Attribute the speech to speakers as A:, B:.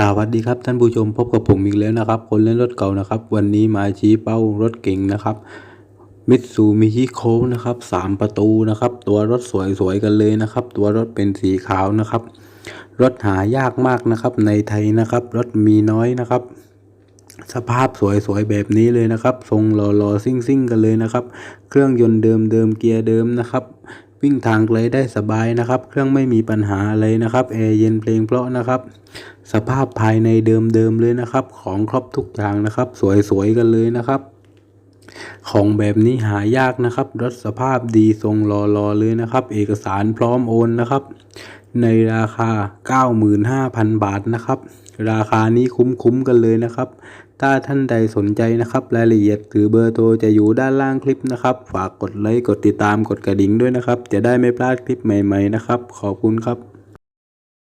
A: สวัสดีครับท่านผู้ชมพบกับผมอีกแล้วนะครับ คนเล่นรถเก่านะครับ วันนี้มาชี้เป้ารถเก่งนะครับมิตซูมิชิโคนะครับสามประตูนะครับ ตัวรถสวยๆกันเลยนะครับ ตัวรถเป็นสีขาวนะครับ รถหายากมากนะครับ ในไทยนะครับ รถมีน้อยนะครับ สภาพสวยๆแบบนี้เลยนะครับ ทรงหล่อๆซิ่งๆกันเลยนะครับ เครื่องยนต์เดิมเดิมๆเกียร์เดิมนะครับ วิ่งทางไกลได้สบายนะครับ เครื่องไม่มีปัญหาอะไรนะครับแอร์เย็นเพลงเพราะนะครับ สภาพภายในเดิมๆเลยนะครับ ของครบทุกอย่างนะครับ สวยๆกันเลยนะครับ ของแบบนี้หายากนะครับรถสภาพดีทรงรอๆเลยนะครับ เอกสารพร้อมโอนนะครับ ในราคา 95,000 บาทนะครับ ราคานี้คุ้มๆกันเลยนะครับ ถ้าท่านใดสนใจนะครับ รายละเอียดหรือเบอร์โทรจะอยู่ด้านล่างคลิปนะครับ ฝากกดไลค์กดติดตามกดกระดิ่งด้วยนะครับ จะได้ไม่พลาดคลิปใหม่ ๆนะครับ ขอบคุณครับ